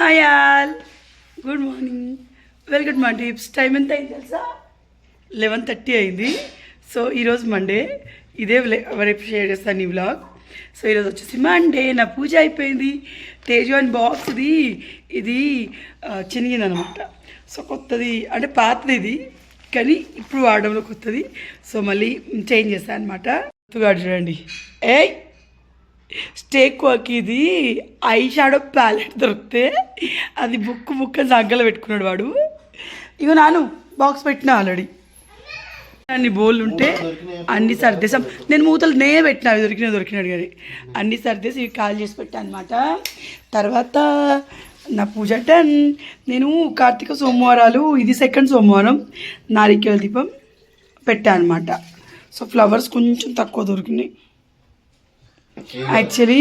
Hi all. Good morning. Very good మా tips. Time ఎంత అయింది తెలుసా? లెవెన్ థర్టీ అయింది. సో ఈరోజు మండే. ఇదే రేపు షేర్ చేస్తాను ఈ వ్లాగ్ సో ఈరోజు వచ్చేసి మండే. నా పూజ అయిపోయింది. తేజు అని బాక్స్ ఇది ఇది చినిగింది అనమాట సో కొత్తది. అంటే పాతది ఇది. కానీ ఇప్పుడు వాడడంలో కొత్తది. సో మళ్ళీ చేంజ్ చేస్తాను అనమాట చూడండి. ఏయ్! స్టేక్ వర్క్ ఇది. ఐ షాడో ప్యాలెట్ దొరికితే అది బుక్ బుక్ అని సంగలో పెట్టుకున్నాడు వాడు. ఇగో నాను బాక్స్ పెట్టినా ఆల్రెడీ అన్ని బోళ్ళు ఉంటే అన్ని సర్దేశాం. నేను మూతలు నే పెట్టినా అవి దొరికినా దొరికినాడు కానీ అన్ని సర్దేసి ఇవి కాల్ చేసి పెట్టా అనమాట తర్వాత నా పూజ డన్ నేను కార్తీక సోమవారాలు ఇది సెకండ్ సోమవారం నారికేల దీపం పెట్టా అనమాట సో ఫ్లవర్స్ కొంచెం తక్కువ దొరికినాయి. యాక్చువల్లీ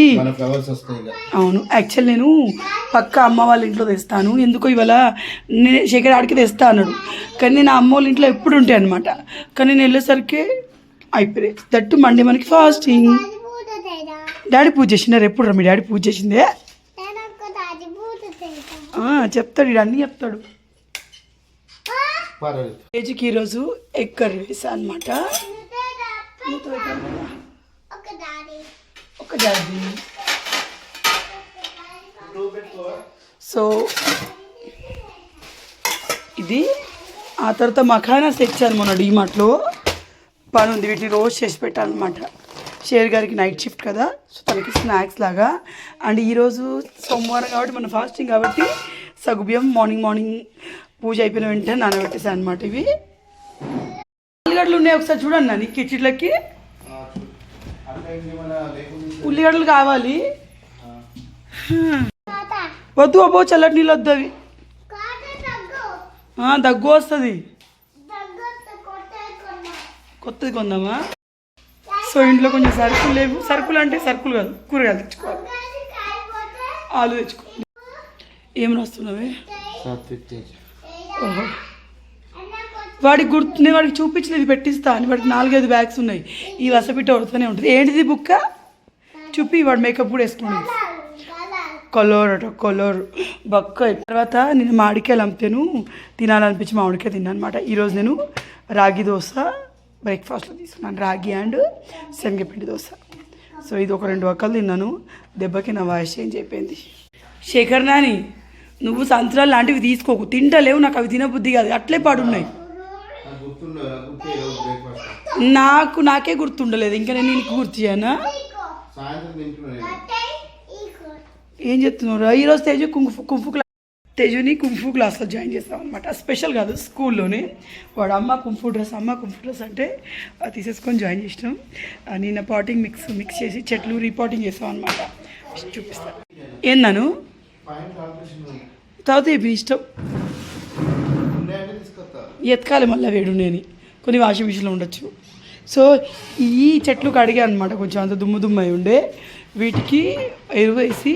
అవును. యాక్చువల్ నేను పక్క అమ్మ వాళ్ళ ఇంట్లో తెస్తాను. ఎందుకో ఇవాళ నేను శేఖర్ ఆడికి తెస్తా అన్నాడు. కానీ నేను అమ్మ వాళ్ళ ఇంట్లో ఎప్పుడు ఉంటాయి అనమాట కానీ నేను వెళ్ళేసరికి అయిపోయాయి దట్టు మండే మనకి ఫాస్టింగ్ డాడీ పూజ చేసినారు ఎప్పుడు రా మీ డాడీ పూజ చేసిందే? ఆ, చెప్తాడు ఇడు అన్నీ చెప్తాడు. పర్వాలేదు. పేజీకి ఈరోజు ఎగ్ కర్రీ వేసా అనమాట ఒక జాతి సో ఇది ఆ తర్వాత మఖానా తెచ్చాను మొన్న డీమార్ట్లో పని ఉంది వీటిని రోజు చేసి పెట్టాలన్నమాట. షేర్ గారికి నైట్ షిఫ్ట్ కదా సో తనకి స్నాక్స్ లాగా. అండ్ ఈరోజు సోమవారం కాబట్టి మన ఫాస్టింగ్ కాబట్టి సగుబియం మార్నింగ్ మార్నింగ్ పూజ అయిపోయిన వెంటనే నానబెట్టేసాను అనమాట ఇవి. ఆలుగడ్డలు ఉన్నాయి ఒకసారి చూడండి నాని కిచెన్లకి ఉల్లిగడ్డలు కావాలి. వద్దు అబ్బో చల్లటి నీళ్ళు వద్దు అవి. దగ్గు వస్తుంది. కొత్తది కొందామా? సో ఇంట్లో కొంచెం సరుకులు లేవు. సరుకులు అంటే సరుకులు కాదు కూరగాయలు తెచ్చుకోవాలి ఆలు తెచ్చుకోవాలి ఏం రాస్తున్నావే ఓహో. వాడికి గుర్తు నేను వాడికి చూపించిన ఇది పెట్టిస్తా అని. వాడికి నాలుగైదు బ్యాగ్స్ ఉన్నాయి. ఈ వసపిట్ట వడుతూనే ఉంటుంది. ఏంటిది బుక్క? చూపి వాడు మేకప్ కూడా వేసుకున్నాడు కలర్ అట కలర్ బక్క. తర్వాత నేను మామిడికాయలు అమ్మితేను. తినాలనిపించి మామిడికాయ తిన్నాను అనమాట ఈరోజు నేను రాగి దోశ బ్రేక్ఫాస్ట్లో తీసుకున్నాను. రాగి అండ్ శనగపిండి దోశ. సో ఇది ఒక రెండు ఒక్కలు తిన్నాను. దెబ్బకి నా వాయిస్ చేంజ్ అయిపోయింది. శేఖర్ నాని నువ్వు సంత్రాలు లాంటివి తీసుకోకు. తింటలేవు నాకు అవి తినబుద్ధి కాదు. అట్లే పాడున్నాయి. నాకు నాకు గుర్తుండలేదు. ఇంకా నేను నీకు గుర్తు చేయనా? ఏం చెప్తున్నారా ఈరోజు Teju kung fu kung fu class తేజుని kung fu క్లాస్లో జాయిన్ చేస్తాం అనమాట స్పెషల్ కాదు స్కూల్లోనే. వాడు అమ్మ కుంఫు డ్రెస్ అమ్మ కుంఫు డ్రెస్ అంటే అది తీసేసుకొని జాయిన్ చేసినాం. నిన్న పాటింగ్ మిక్స్ మిక్స్ చేసి చెట్లు రీపాటింగ్ చేస్తాం అనమాట చూపిస్తాను ఏందను తర్వాత ఇప్పుడు ఇష్టం. ఎతకాలి మళ్ళీ వేడు నేను కొన్ని వాషింగ్ మిషన్లో ఉండొచ్చు. సో ఈ చెట్లు కడిగా అనమాట కొంచెం అంత దుమ్ము దుమ్ము అయి ఉండే. వీటికి ఎరువు వేసి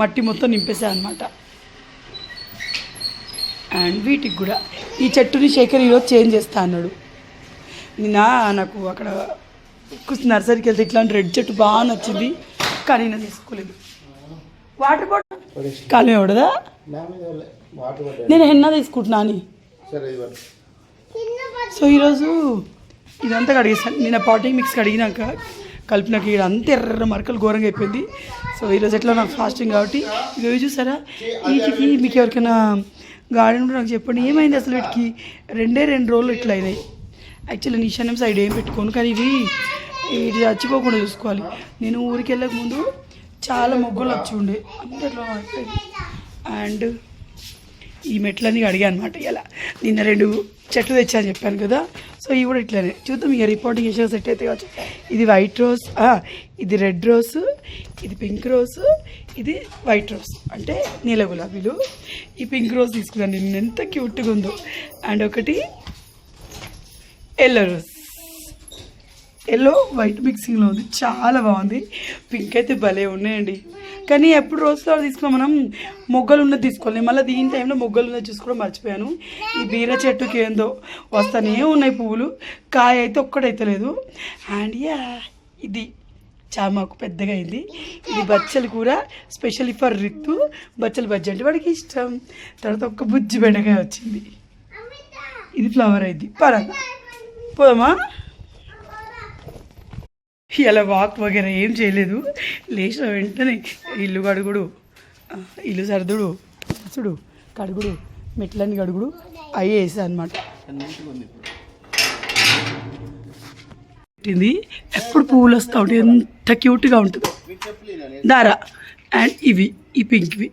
మట్టి మొత్తం నింపేసా అనమాట అండ్ వీటికి కూడా ఈ చెట్టుని శేఖర్ ఈరోజు చేంజ్ చేస్తా అన్నాడు. నిన్న నాకు అక్కడ నర్సరీకి వెళ్తే ఇట్లాంటి రెడ్ చెట్టు బాగా నచ్చింది. కానీ నేను తీసుకోలేదు. Water bottle? కాలం పడ్డాయి నేను హెన్నా తీసుకుంటున్నా అని సరే ఇవ్వండి. సో ఈరోజు ఇదంతా కడిగేసాను నిన్న పాటింగ్ మిక్స్ కడిగినాక కలిపినాక ఇక్కడ అంత ఎర్ర మరకలు ఘోరంగా అయిపోయింది. సో ఈరోజు ఎట్లా నాకు ఫాస్టింగ్ కాబట్టి. ఇవి చూసారా? వీటికి మీకు ఎవరికైనా గార్డెన్ ఉంటే నాకు చెప్పండి. ఏమైంది అసలు వీటికి? రెండే రెండు రోజులు ఇట్లా అయినాయి. యాక్చువల్లీ నిషానం సైడ్ ఏం పెట్టుకోను కానీ ఇవి ఇది చచ్చిపోకుండా చూసుకోవాలి. నేను ఊరికి వెళ్ళక ముందు చాలా మొగ్గులు వచ్చి ఉండే. అందరిలో అయిపోయింది అండ్ ఈ మెట్లని అడిగా అనమాట ఇలా నిన్న రెండు చెట్లు తెచ్చా అని చెప్పాను కదా. సో ఇవి కూడా ఇట్లానే. చూద్దాం ఇక రిపోర్టింగ్ చేసే సెట్ అయితే కావచ్చు. ఇది వైట్ రోజ్ ఇది రెడ్ రోజ్ ఇది పింక్ రోజ్ ఇది వైట్ రోజ్ అంటే నీల గులాబీలు. ఈ పింక్ రోజ్ తీసుకున్నాను నేను. ఎంత క్యూట్గా ఉందో. అండ్ ఒకటి ఎల్లో రోజ్ ఎల్లో వైట్ మిక్సింగ్లో ఉంది. చాలా బాగుంది. పింక్ అయితే భలే ఉన్నాయండి. కానీ ఎప్పుడు రోజు ఫ్లవర్ తీసుకున్నాం మనం మొగ్గలు ఉన్నది తీసుకోవాలి. మళ్ళీ దీని టైంలో మొగ్గలు ఉన్నది చూసుకోవడం మర్చిపోయాను. ఈ బీర చెట్టుకి ఏందో వస్తానే ఉన్నాయి పువ్వులు. కాయ అయితే ఒక్కడైతే లేదు. అండ్ యా ఇది చామాకు పెద్దగా అయింది. ఇది బచ్చల కూర స్పెషల్లీ ఫర్ రిత్తు బచ్చల బజ్జి అంటే వాడికి ఇష్టం. తర్వాత ఒక్క బుజ్జి బెండకాయ వచ్చింది. ఇది ఫ్లవర్ అయింది. పరంగా పోదామా? ఇలా వాక్ వగేరా ఏం చేయలేదు. లేచిన వెంటనే ఇల్లు గడుగుడు ఇల్లు సర్దుడు. చూడు కడుగుడు. మెట్లన్నీ గడుగుడు అవి వేసా అనమాట పెట్టింది. ఎప్పుడు పువ్వులు వస్తూ ఉంటాయి. ఎంత క్యూట్గా ఉంటుంది. మీకు దారా. అండ్ ఇవి ఈ పింక్వి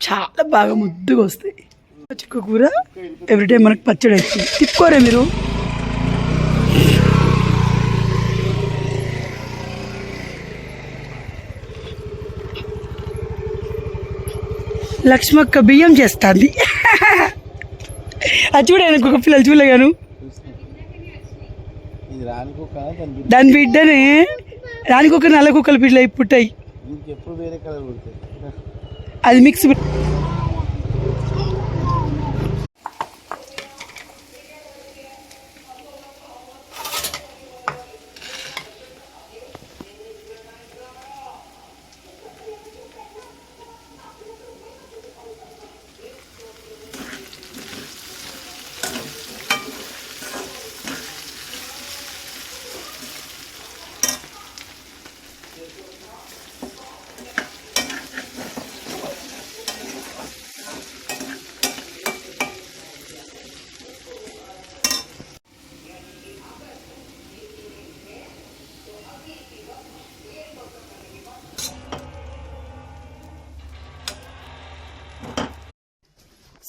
చాలా బాగా ముద్దుగా వస్తాయి. చిక్క కూర. ఎవ్రీ టైం మనకు పచ్చడి వచ్చింది. తిప్పుకోరే మీరు. లక్ష్మక్క బియ్యం చేస్తుంది. అది చూడండి ఇంకొక పిల్లలు చూడలేగాను దాని బిడ్డ. దాని బిడ్డనే రానికొక నల్ల కుక్కల పుట్టాయి. వేరే కలర్ పుడుతుంది అది మిక్స్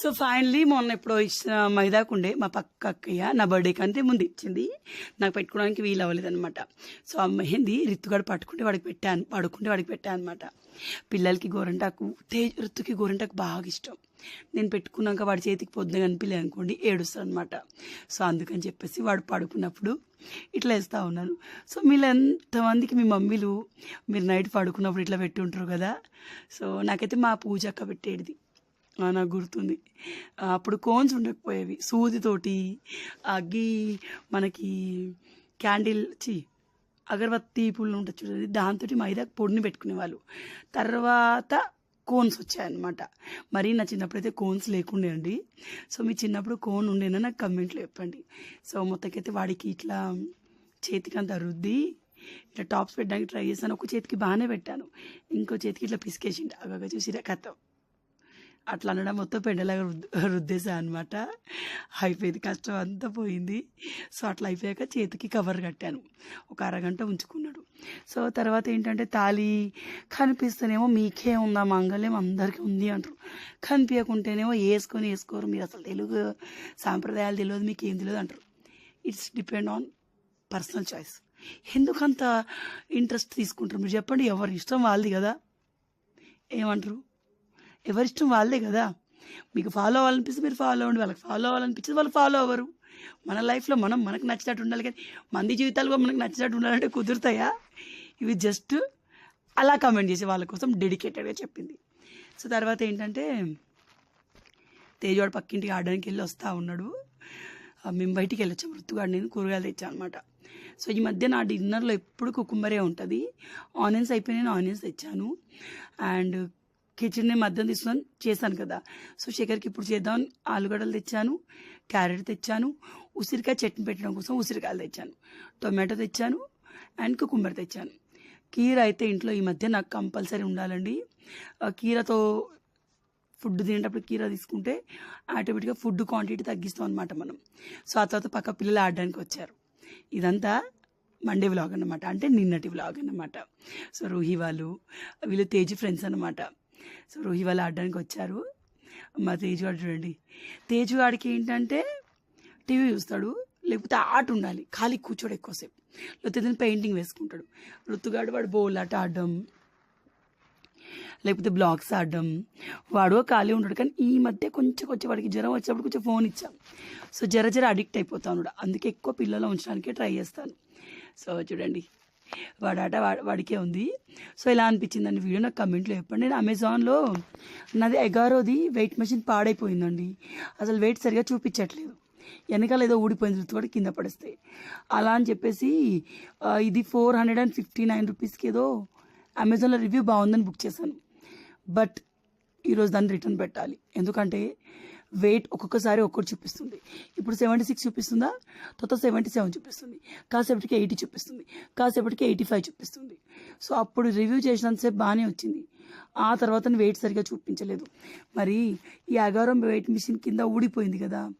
సో ఫైనలీ మొన్న ఎప్పుడో ఇచ్చిన మైదాకు ఉండే మా పక్క అక్కయ్య నా బర్త్డేకి అంతే ముందు ఇచ్చింది. నాకు పెట్టుకోవడానికి వీలు అవ్వలేదు అనమాట సో ఆ మెహందీ రిత్తుగాడు పట్టుకుంటే వాడికి పెట్టాను పడుకుంటే వాడికి పెట్టాను అనమాట పిల్లలకి గోరంటాకు తేజ్ రిత్తుకి గోరంటాకు బాగా ఇష్టం. నేను పెట్టుకున్నాక వాడి చేతికి పొద్దున కనిపించలే అనుకోండి ఏడుస్తాను అనమాట సో అందుకని చెప్పేసి వాడు పడుకున్నప్పుడు ఇట్లా వేస్తూ ఉన్నాను. సో మీరు ఎంతమందికి మీ మమ్మీలు మీరు నైట్ పడుకున్నప్పుడు ఇట్లా పెట్టి ఉంటారు కదా. సో నాకైతే మా పూజ అక్క పెట్టేది. నాకు గుర్తుంది. అప్పుడు కోన్స్ ఉండకపోయేవి. సూదితోటి అగ్గి మనకి క్యాండిల్ చి అగరబత్తి పుల్లు ఉంటుంది చూడండి దాంతో మైదా పొడిని పెట్టుకునేవాళ్ళు. తర్వాత కోన్స్ వచ్చాయన్నమాట. మరి నా చిన్నప్పుడు అయితే కోన్స్ లేకుండే అండి. సో మీ చిన్నప్పుడు కోన్ ఉండేనా నాకు కమెంట్లో చెప్పండి. సో మొత్తకైతే వాడికి ఇట్లా చేతికి అంత రుద్ది ఇట్లా టాప్స్ పెట్టడానికి ట్రై చేశాను. ఒక చేతికి బాగానే పెట్టాను. ఇంకో చేతికి ఇట్లా పిసికేసిండు. అగగా చూసిరా కథ. అట్లా అనడం మొత్తం పెండలాగా రుద్ రుద్దేసా అనమాట అయిపోయింది. కష్టం అంతా పోయింది. సో అట్లా అయిపోయాక చేతికి కవర్ కట్టాను. ఒక అరగంట ఉంచుకున్నాడు. సో తర్వాత ఏంటంటే తాళి కనిపిస్తేనేమో మీకే ఉందా మంగళ్యం అందరికీ ఉంది అంటారు. కనిపించకుంటేనేమో వేసుకొని వేసుకోరు మీరు అసలు తెలుగు సాంప్రదాయాలు తెలియదు మీకు ఏం తెలియదు అంటారు. It's depend on personal choice ఎందుకంత ఇంట్రెస్ట్ తీసుకుంటారు? మీరు చెప్పండి. ఎవరి ఇష్టం వాళ్ళది కదా. ఏమంటారు? ఎవరిష్టం వాళ్ళే కదా. మీకు ఫాలో అవ్వాలనిపిస్తే మీరు ఫాలో అవ్వండి. వాళ్ళకి ఫాలో అవ్వాలనిపించింది వాళ్ళు ఫాలో అవ్వరు. మన లైఫ్లో మనం మనకు నచ్చినట్టు ఉండాలి కానీ మంది జీవితాలు కూడా మనకు నచ్చినట్టు ఉండాలంటే కుదురుతాయా? ఇవి జస్ట్ అలా కామెంట్ చేసి వాళ్ళ కోసం డెడికేటెడ్గా చెప్పింది. సో తర్వాత ఏంటంటే తేజవాడు పక్కింటికి ఆడడానికి వెళ్ళి వస్తూ ఉన్నాడు. మేము బయటికి వెళ్ళొచ్చాం. ఋతుగాడు నేను కూరగాయలు తెచ్చాను అనమాట సో ఈ మధ్య నా డిన్నర్లో ఎప్పుడు కుకుంబరే ఉంటుంది. ఆనియన్స్ అయిపోయి నేను ఆనియన్స్ తెచ్చాను. అండ్ కిచెన్ నేను తీసుకొని చేశాను కదా. సో శేఖర్కి ఇప్పుడు చేద్దాం. ఆలుగడ్డలు తెచ్చాను క్యారెట్ తెచ్చాను ఉసిరికాయ చట్నీ పెట్టడం కోసం ఉసిరికాయలు తెచ్చాను టొమాటో తెచ్చాను అండ్ కుకుంబర్ తెచ్చాను. కీర అయితే ఇంట్లో ఈ మధ్య నాకు కంపల్సరీ ఉండాలండి. ఆ కీరతో ఫుడ్ తినేటప్పుడు కీర తీసుకుంటే ఆటోమేటిక్గా ఫుడ్ క్వాంటిటీ తగ్గిస్తాం అనమాట మనం. సో ఆ తర్వాత పక్క పిల్లలు ఆడడానికి వచ్చారు. ఇదంతా మండే వ్లాగ్ అన్నమాట. అంటే నిన్నటి వ్లాగ్ అన్నమాట. సో రూహి వాళ్ళు వీళ్ళు తేజ్ ఫ్రెండ్స్ అనమాట సో రూహి వాళ్ళు ఆడడానికి వచ్చారు. మా తేజు చూడండి. తేజుగాడికి ఏంటంటే టీవీ చూస్తాడు లేకపోతే ఆట ఉండాలి ఖాళీ కూర్చోడు ఎక్కువసేపు. లేకపోతే ఏదైనా పెయింటింగ్ వేసుకుంటాడు. ఋతుగాడు వాడు బౌల్ ఆట ఆడడం లేకపోతే బ్లాగ్స్ ఆడడం. వాడు ఖాళీ ఉంటాడు కానీ ఈ మధ్య కొంచెం కొంచెం వాడికి జ్వరం వచ్చినప్పుడు కొంచెం ఫోన్ ఇచ్చాం. సో జర జర అడిక్ట్ అయిపోతాను కూడా అందుకే ఎక్కువ పిల్లలు ఉంచడానికే ట్రై చేస్తాను. సో చూడండి. వాడాట వా వాడికే ఉంది. సో ఎలా అనిపించిందండి వీడియో? నాకు కమెంట్లో చెప్పండి. నేను అమెజాన్లో నాది ఎగారోది వెయిట్ మెషిన్ పాడైపోయిందండి. అసలు వెయిట్ సరిగా చూపించట్లేదు. వెనకాల ఏదో ఊడిపోయింది కూడా కింద పడిస్తే. అలా అని చెప్పేసి ఇది four hundred and fifty nine రూపీస్కి ఏదో అమెజాన్లో రివ్యూ బాగుందని బుక్ చేశాను. బట్ ఈరోజు దాన్ని రిటర్న్ పెట్టాలి. ఎందుకంటే వెయిట్ ఒక్కొక్కసారి ఒక్కటి చూపిస్తుంది. ఇప్పుడు సెవెంటీ సిక్స్ చూపిస్తుందా? తర్వాత సెవెంటీ సెవెన్ చూపిస్తుంది. కాసేపటికి ఎయిటీ చూపిస్తుంది. కాసేపటికి ఎయిటీ ఫైవ్ చూపిస్తుంది. సో అప్పుడు రివ్యూ చేసినంతసేపు బాగానే వచ్చింది. ఆ తర్వాత వెయిట్ సరిగా చూపించలేదు. మరి ఈ అగారం వెయిట్ మిషన్ కింద ఊడిపోయింది కదా.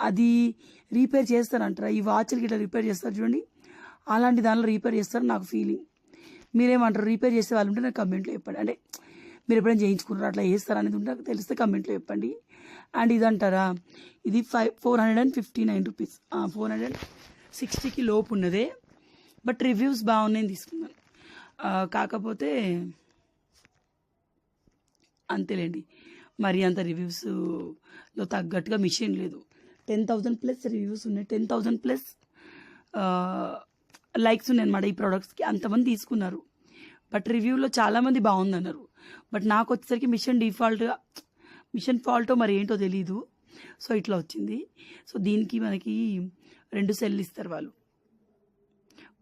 అది రీపేర్ చేస్తారంటారా ఈ వాచ్లకి ఇట్లా రిపేర్ చేస్తారు చూడండి. అలాంటి దానిలో రీపేర్ చేస్తారు నాకు ఫీలింగ్. మీరేమంటారు? రీపేర్ చేసే వాళ్ళు ఉంటే నాకు కమెంట్లో చెప్పండి. అంటే మీరు ఎప్పుడైనా చేయించుకున్నారా? అట్లా చేస్తారా అనేది ఉంటే నాకు తెలిస్తే కమెంట్లో చెప్పండి. అండ్ ఇది అంటారా ఇది five four hundred and fifty nine rupees four hundred సిక్స్టీకి లోపు ఉన్నదే. బట్ రివ్యూస్ బాగున్నాయని తీసుకున్నాను. కాకపోతే అంతేలేండి. మరి అంత రివ్యూస్లో తగ్గట్టుగా మిషన్ లేదు. టెన్ థౌజండ్ ప్లస్ రివ్యూస్ ఉన్నాయి. టెన్ థౌజండ్ ప్లస్ లైక్స్ ఉన్నాయి అనమాట ఈ ప్రోడక్ట్స్కి అంతమంది తీసుకున్నారు. బట్ రివ్యూలో చాలామంది బాగుందన్నారు. బట్ నాకు వచ్చేసరికి మిషన్ డిఫాల్ట్గా మిషన్ ఫాల్టో మరి ఏంటో తెలీదు. సో ఇట్లా వచ్చింది. సో దీనికి మనకి రెండు సెల్లు ఇస్తారు వాళ్ళు.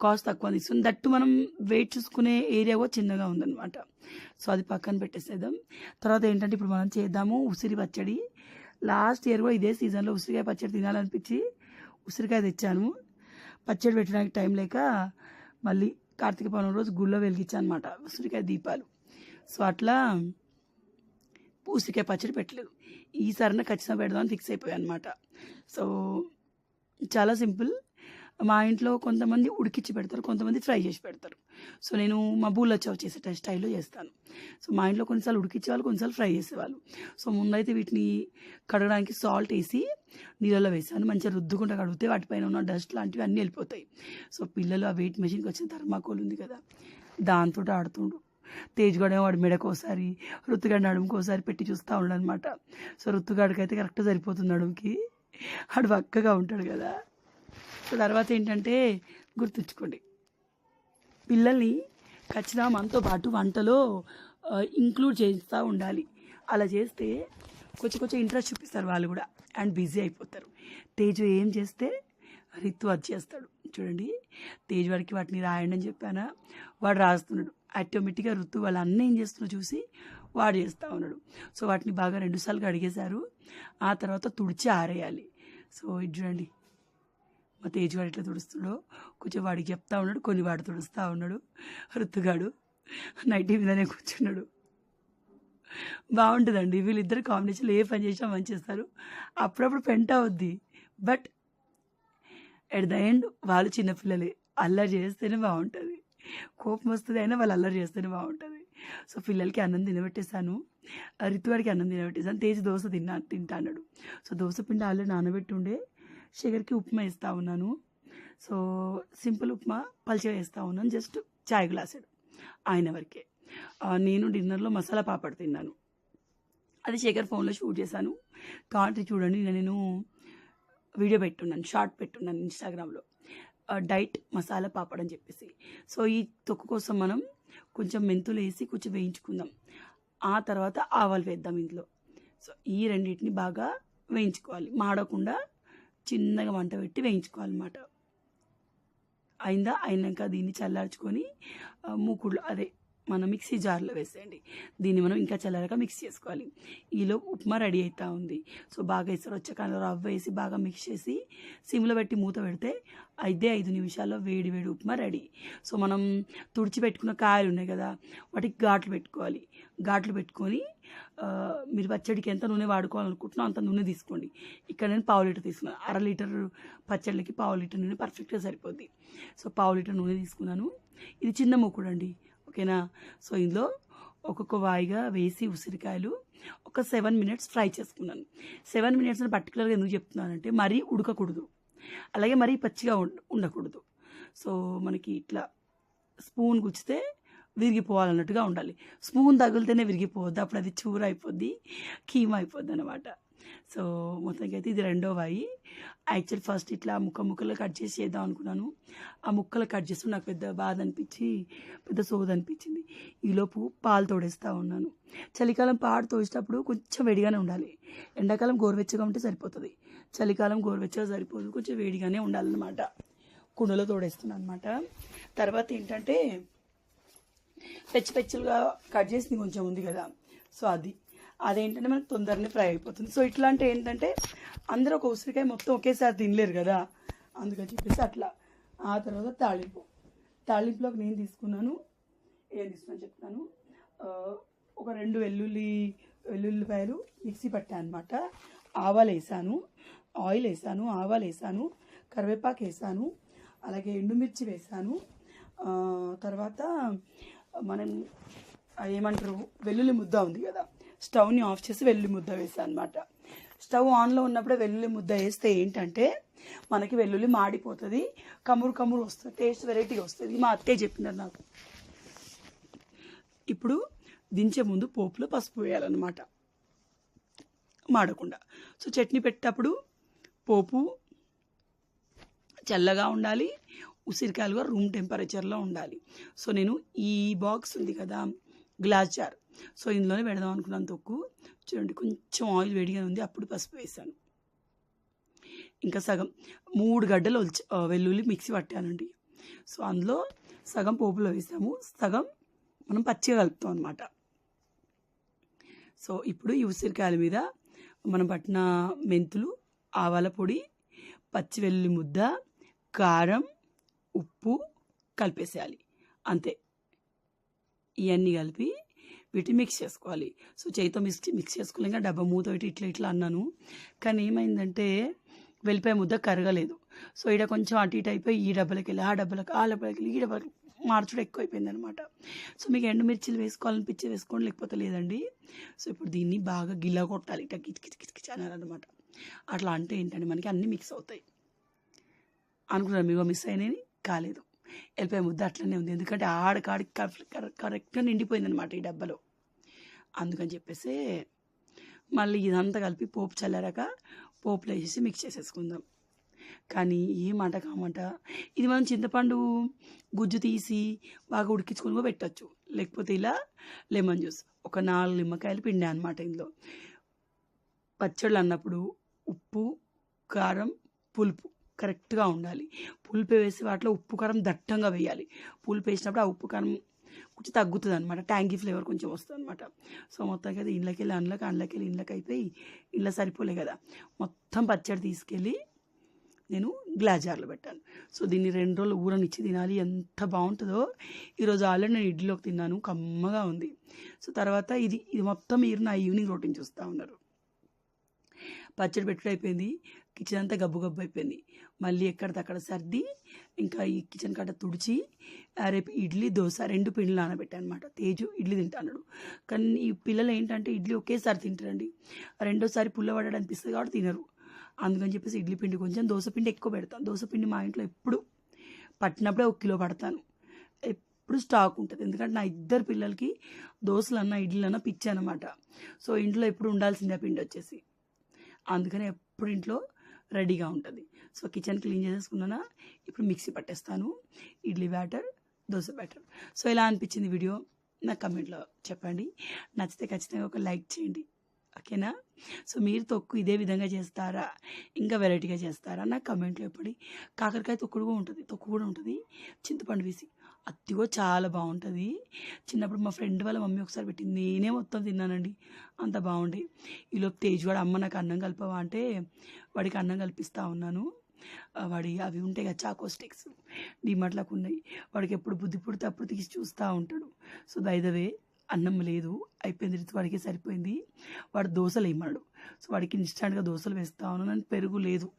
కాస్ట్ తక్కువ ఇస్తుంది. దట్టు మనం వెయిట్ చూసుకునే ఏరియా కూడా చిన్నగా ఉందన్నమాట. సో అది పక్కన పెట్టేసేద్దాం. తర్వాత ఏంటంటే ఇప్పుడు మనం చేద్దాము ఉసిరి పచ్చడి. లాస్ట్ ఇయర్ కూడా ఇదే సీజన్లో ఉసిరికాయ పచ్చడి తినాలనిపించి ఉసిరికాయ తెచ్చాను. పచ్చడి పెట్టడానికి టైం లేక మళ్ళీ కార్తీక పౌర్ణమి రోజు గుళ్ళో వెలిగించాను అనమాట ఉసిరికాయ దీపాలు. సో అట్లా పూసికాయ పచ్చడి పెట్టలేదు. ఈసారి ఖచ్చితంగా పెడదామని ఫిక్స్ అయిపోయాయి అనమాట సో చాలా సింపుల్. మా ఇంట్లో కొంతమంది ఉడికిచ్చి పెడతారు కొంతమంది ఫ్రై చేసి పెడతారు. సో నేను మా బూల్లో చావు చేసే స్టైల్లో చేస్తాను. సో మా ఇంట్లో కొన్నిసార్లు ఉడికిచ్చేవాళ్ళు కొన్నిసార్లు ఫ్రై చేసేవాళ్ళు. సో ముందైతే వీటిని కడగడానికి సాల్ట్ వేసి నీళ్ళలో వేసాను. మంచిగా రుద్దుకుంటా కడిగితే వాటిపైన ఉన్న డస్ట్ లాంటివి అన్నీ వెళ్ళిపోతాయి. సో పిల్లలు ఆ వెయిట్ మెషిన్కి వచ్చిన థర్మాకోల్ ఉంది కదా దాంతో ఆడుతుండు. తేజ్గాడేమో వాడి మెడకు ఒకసారి రుతుగాడి ఒకసారి పెట్టి చూస్తూ ఉన్నాడు అనమాట సో రుతుగాడికి అయితే కరెక్ట్ సరిపోతుంది నడుముకి. వాడు పక్కగా ఉంటాడు కదా. సో తర్వాత ఏంటంటే గుర్తుంచుకోండి. పిల్లల్ని ఖచ్చితంగా మనతో పాటు వంటలో ఇంక్లూడ్ చేస్తూ ఉండాలి. అలా చేస్తే కొంచెం కొంచెం ఇంట్రెస్ట్ చూపిస్తారు వాళ్ళు కూడా అండ్ బిజీ అయిపోతారు. తేజు ఏం చేస్తే రిత్తు అది చేస్తాడు. చూడండి తేజ్ వాడికి వాటిని రాయండి అని చెప్పానా? వాడు రాస్తున్నాడు. ఆటోమేటిక్గా రుత్తు వాళ్ళ అన్న ఏం చేస్తున్నా చూసి వాడు చేస్తూ ఉన్నాడు. సో వాటిని బాగా రెండుసార్లు కడిగేశారు ఆ తర్వాత తుడిచి ఆరేయాలి. సో ఇది చూడండి. మా తేజ్ వాడు ఎట్లా తుడుస్తున్నాడో. కొంచెం వాడికి చెప్తా ఉన్నాడు కొన్ని వాడు తుడుస్తూ ఉన్నాడు. రుత్తుగాడు నైటీ మీదనే కూర్చున్నాడు. బాగుంటుందండి. వీళ్ళిద్దరు కాంబినేషన్లో ఏ పని చేసినా మంచి చేస్తారు. అప్పుడప్పుడు పెంట అవుద్ది. బట్ ఎట్ ద ఎండ్ వాళ్ళు చిన్నపిల్లలే. అల్లరి చేస్తేనే బాగుంటుంది. కోపం వస్తుంది అయినా వాళ్ళు అల్లరి చేస్తేనే బాగుంటుంది. సో పిల్లలకి అన్నం తినబెట్టేశాను. రితువాడికి అన్నం తినబెట్టేశాను. తేజ్ దోశ తిన్నా తింటా అన్నాడు. సో దోశ పిండి ఆల్రెడీ నానబెట్టి ఉండే షుగర్కి ఉప్మా వేస్తూ ఉన్నాను. సో సింపుల్ ఉప్మా పల్చగా వేస్తూ ఉన్నాను. జస్ట్ చాయ్ గ్లాసుడు ఆయన వరకే. నేను డిన్నర్లో మసాలా పాపడ్ తిన్నాను. అది శేఖర్ ఫోన్లో షూట్ చేశాను. కాంట్రీ చూడండి నేను వీడియో పెట్టున్నాను షార్ట్ పెట్టున్నాను ఇన్స్టాగ్రామ్లో. డైట్ మసాలా పాపడ్ అని చెప్పేసి. సో ఈ తొక్కు కోసం మనం కొంచెం మెంతులు వేసి కొంచెం వేయించుకుందాం. ఆ తర్వాత ఆవాలు వేద్దాం ఇందులో. సో ఈ రెండింటిని బాగా వేయించుకోవాలి. మాడకుండా చిన్నగా మంట పెట్టి వేయించుకోవాలన్నమాట. అయిందా? అయినాక దీన్ని చల్లార్చుకొని మూకుడులో అదే మనం మిక్సీ జార్లో వేసేయండి. దీన్ని మనం ఇంకా చల్లారక మిక్స్ చేసుకోవాలి. ఈలో ఉప్మా రెడీ అవుతూ ఉంది. సో బాగా ఇస్తారు వచ్చాక రవ్వ వేసి బాగా మిక్స్ చేసి సిమ్లో పెట్టి మూత పెడితే ఐదే ఐదు నిమిషాల్లో వేడి వేడి ఉప్మా రెడీ. సో మనం తుడిచి పెట్టుకున్న కాయలు ఉన్నాయి కదా వాటికి ఘాట్లు పెట్టుకోవాలి. ఘాట్లు పెట్టుకొని మీరు పచ్చడికి ఎంత నూనె వాడుకోవాలనుకుంటున్నా అంత నూనె తీసుకోండి. ఇక్కడ నేను పావు లీటర్ తీసుకున్నాను. అర లీటర్ పచ్చళ్ళకి పావు లీటర్ నూనె పర్ఫెక్ట్గా సరిపోద్ది. సో పావు లీటర్ నూనె తీసుకున్నాను. ఇది చిన్న మూకుడు అండి ఓకేనా? సో ఇందులో ఒక్కొక్క వాయిగా వేసి ఉసిరికాయలు ఒక సెవెన్ మినిట్స్ ఫ్రై చేసుకున్నాను. సెవెన్ మినిట్స్ అని పర్టికులర్గా ఎందుకు చెప్తున్నానంటే మరీ ఉడకకూడదు. అలాగే మరీ పచ్చిగా ఉండకూడదు. సో మనకి ఇట్లా స్పూన్ గుచ్చితే విరిగిపోవాలన్నట్టుగా ఉండాలి. స్పూన్ తగిలితేనే విరిగిపోవద్దు. అప్పుడు అది చూర అయిపోద్ది కీమ అయిపోద్ది అనమాట సో మొత్తానికి అయితే ఇది రెండో వాయి యాక్చువల్ ఫస్ట్ ఇట్లా ముక్క ముక్కలు కట్ చేసి చేద్దాం అనుకున్నాను. ఆ ముక్కలు కట్ చేస్తూ నాకు పెద్ద బాధ అనిపించి పెద్ద సోద అనిపించింది. ఈలోపు పాలు తోడేస్తూ ఉన్నాను. చలికాలం పాలు తోడేటప్పుడు కొంచెం వేడిగానే ఉండాలి. ఎండాకాలం గోరువెచ్చగా ఉంటే సరిపోతుంది. చలికాలం గోరువెచ్చగా సరిపోదు. కొంచెం వేడిగానే ఉండాలన్నమాట. కుండలో తోడేస్తున్నాను అనమాట తర్వాత ఏంటంటే పెచ్చి పెచ్చులుగా కట్ చేసింది కొంచెం ఉంది కదా. సో అది. అదేంటంటే మనకు తొందరనే ఫ్రై అయిపోతుంది. సో ఇట్లా అంటే ఏంటంటే అందరూ ఒక ఉసిరికాయ మొత్తం ఒకేసారి తినలేరు కదా. అందుకని చెప్పేసి అట్లా. ఆ తర్వాత తాళింపు తాళింపులోకి నేను తీసుకున్నాను. ఏం తీసుకున్నాను చెప్తాను. ఒక రెండు వెల్లుల్లి వెల్లుల్లిపాయలు మిక్సీ పట్టాను అనమాట ఆవాలు వేసాను. ఆయిల్ వేసాను. ఆవాలు వేసాను. కరివేపాకు వేసాను. అలాగే ఎండుమిర్చి వేసాను. తర్వాత మనం ఏమంటారు? వెల్లుల్లి ముద్ద ఉంది కదా. స్టవ్ని ఆఫ్ చేసి వెల్లుల్లి ముద్ద వేసాను అనమాట స్టవ్ ఆన్లో ఉన్నప్పుడే వెల్లుల్లి ముద్ద వేస్తే ఏంటంటే మనకి వెల్లుల్లి మాడిపోతుంది కమురు కమురు వస్తుంది టేస్ట్ వెరైటీగా వస్తుంది. మా అత్తయ్య చెప్పినారు నాకు. ఇప్పుడు దించే ముందు పోపులో పసుపు వేయాలన్నమాట. మాడకుండా. సో చట్నీ పెట్టేటప్పుడు పోపు చల్లగా ఉండాలి ఉసిరికాయలుగా రూమ్ టెంపరేచర్లో ఉండాలి. సో నేను ఈ బాక్స్ ఉంది కదా గ్లాస్ జార్. సో ఇందులోనే పెడదాం అనుకున్నాను తొక్కు. చూడండి కొంచెం ఆయిల్ వేడిగా ఉంది. అప్పుడు పసుపు వేసాను. ఇంకా సగం మూడు గడ్డలు ఒలిచి- వెల్లుల్లి మిక్సీ పట్టానండి. సో అందులో సగం పోపులో వేసాము. సగం మనం పచ్చిగా కలుపుతాం అనమాట సో ఇప్పుడు ఈ ఉసిరికాయల మీద మనం పట్టిన మెంతులు ఆవాల పొడి పచ్చి వెల్లుల్లి ముద్ద కారం ఉప్పు కలిపేసేయాలి. అంతే. ఇవన్నీ కలిపి వీటిని మిక్స్ చేసుకోవాలి. సో చేయితో మిక్స్ మిక్స్ చేసుకోలేక డబ్బా మూత పెట్టి ఇట్లా ఇట్లా అన్నాను. కానీ ఏమైందంటే వెళ్ళిపోయే ముద్ద కరగలేదు. సో ఈడ కొంచెం అటు ఇటు అయిపోయి ఈ డబ్బలకి వెళ్ళి ఆ డబ్బలకి ఆ డబ్బలకి వెళ్ళి ఈ డబ్బలకి మార్చుడు ఎక్కువైపోయింది అనమాట సో మీకు ఎండుమిర్చిలు వేసుకోవాలనిపించి వేసుకోండి లేకపోతే లేదండి. సో ఇప్పుడు దీన్ని బాగా గిల్ల కొట్టాలి. ఇట్లా కిచ్ కిచ్ కిచ్ కిచ్ అనాలన్నమాట. అట్లా అంటే ఏంటంటే మనకి అన్నీ మిక్స్ అవుతాయి. అనుకున్నాను మీకు మిస్ అయినవి కాలేదు. వెళ్ళిపోయే ముద్ద అట్లనే ఉంది. ఎందుకంటే ఆడకాడికి కరెక్ట్గా నిండిపోయింది అనమాట ఈ డబ్బాలో. అందుకని చెప్పేసి మళ్ళీ ఇదంతా కలిపి పోపు చల్లారాక పోపులో వేసేసి మిక్స్ చేసేసుకుందాం. కానీ ఏ మాట కామాట ఇది మనం చింతపండు గుజ్జు తీసి బాగా ఉడికించుకొని కూడా పెట్టచ్చు. లేకపోతే ఇలా లెమన్ జ్యూస్ ఒక నాలుగు నిమ్మకాయలు పిండి అనమాట ఇందులో. పచ్చళ్ళు అన్నప్పుడు ఉప్పు కారం పులుపు కరెక్ట్గా ఉండాలి. పులుపు వేసి వాటిలో ఉప్పు కారం దట్టంగా వేయాలి. పులుపు వేసినప్పుడు ఆ ఉప్పు కారం కొంచెం తగ్గుతుంది అనమాట ట్యాంకీ ఫ్లేవర్ కొంచెం వస్తుంది అనమాట సో మొత్తానికి అయితే ఇంట్లోకి వెళ్ళి అందులోకి అండ్లకి వెళ్ళి ఇంట్లోకి అయిపోయి ఇంట్లో సరిపోలే కదా. మొత్తం పచ్చడి తీసుకెళ్ళి నేను గ్లాజార్లో పెట్టాను. సో దీన్ని రెండు రోజులు ఊరనిచ్చి తినాలి. ఎంత బాగుంటుందో. ఈరోజు ఆల్రెడీ నేను ఇడ్లీలోకి తిన్నాను. కమ్మగా ఉంది. సో తర్వాత ఇది ఇది మొత్తం మీరు నా ఈవినింగ్ రొటీన్ చూస్తూ ఉన్నారు. పచ్చడి పెట్టుడు అయిపోయింది. కిచెన్ అంతా గబ్బు గబ్బు అయిపోయింది. మళ్ళీ ఎక్కడిదక్కడ సర్ది ఇంకా ఈ కిచెన్ కట్ట తుడిచి రేపు ఇడ్లీ దోశ రెండు పిండిలు నానబెట్టాను అనమాట తేజు ఇడ్లీ తింటాడు కానీ ఈ పిల్లలు ఏంటంటే ఇడ్లీ ఒకేసారి తింటారండి. రెండోసారి పుల్లబడ్డాడు అనిపిస్తుంది కాబట్టి తినరు. అందుకని చెప్పేసి ఇడ్లీ పిండి కొంచెం దోశ పిండి ఎక్కువ పెడతాను. దోశ పిండి మా ఇంట్లో ఎప్పుడు పట్టినప్పుడే ఒక కిలో పడతాను. ఎప్పుడు స్టాక్ ఉంటుంది. ఎందుకంటే నా ఇద్దరు పిల్లలకి దోశలు అన్న అన్న పిచ్చి అనమాట సో ఇంట్లో ఎప్పుడు ఉండాల్సిందే పిండి వచ్చేసి. అందుకని ఎప్పుడు ఇంట్లో రెడీగా ఉంటుంది. సో కిచెన్ క్లీన్ చేసేసుకున్నానా? ఇప్పుడు mixie పట్టేస్తాను. Idli batter dosa batter. So ఎలా అనిపించింది వీడియో? నా కమెంట్లో చెప్పండి. నచ్చితే ఖచ్చితంగా ఒక లైక్ చేయండి. ఓకేనా? సో మీరు తొక్కు ఇదే విధంగా చేస్తారా? ఇంకా వెరైటీగా చేస్తారా? నా కమెంట్లో చెప్పండి. కాకరకాయ తొక్కుడు కూడా ఉంటుంది. తొక్కు కూడా ఉంటుంది. చింతపండు వేసి అది కూడా చాలా బాగుంటుంది. చిన్నప్పుడు మా ఫ్రెండ్ వాళ్ళ మమ్మీ ఒకసారి పెట్టింది నేనే మొత్తం తిన్నానండి. అంత బాగుండే. ఈలోపు తేజ్ వాడు అమ్మ నాకు అన్నం కలపవా? అంటే వాడికి అన్నం కల్పిస్తూ ఉన్నాను. వాడి అవి ఉంటాయి కదా చాకో స్టిక్స్. డిమార్ట్లకు ఉన్నాయి. వాడికి ఎప్పుడు బుద్ధి పుడితే అప్పుడు తీసి చూస్తూ ఉంటాడు. సో దైదవే అన్నం లేదు. అయిపోయింది రీతి వాడికి సరిపోయింది. వాడు దోశలు వేయమన్నాడు. సో వాడికి ఇన్స్టాంట్గా దోశలు వేస్తా ఉన్నాను. పెరుగు లేదు.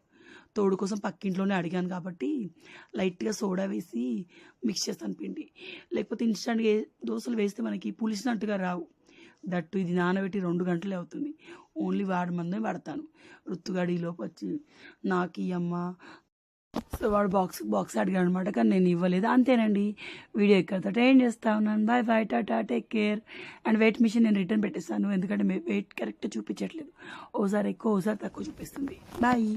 తోడు కోసం పక్కింట్లోనే అడిగాను కాబట్టి లైట్గా సోడా వేసి మిక్స్ చేస్తాను పిండి. లేకపోతే ఇన్స్టాంట్గా దోశలు వేస్తే మనకి పులిసినట్టుగా రావు. దట్టు ఇది నానబెట్టి రెండు గంటలే అవుతుంది. ఓన్లీ వాడి మందే పడతాను రుత్తుగాడిలోపు వచ్చి నాకు ఈ అమ్మ. సో వాడు బాక్స్ బాక్స్ అడిగాడు అనమాట కానీ నేను ఇవ్వలేదు. అంతేనండి. వీడియో ఎక్కడితో ఏం చేస్తా ఉన్నాను bye bye tata take care. And wait machine నేను రిటర్న్ పెట్టేస్తాను ఎందుకంటే వెయిట్ కరెక్ట్ చూపించట్లేదు. ఓసారి ఎక్కువ ఓసారి తక్కువ చూపిస్తుంది. బాయ్.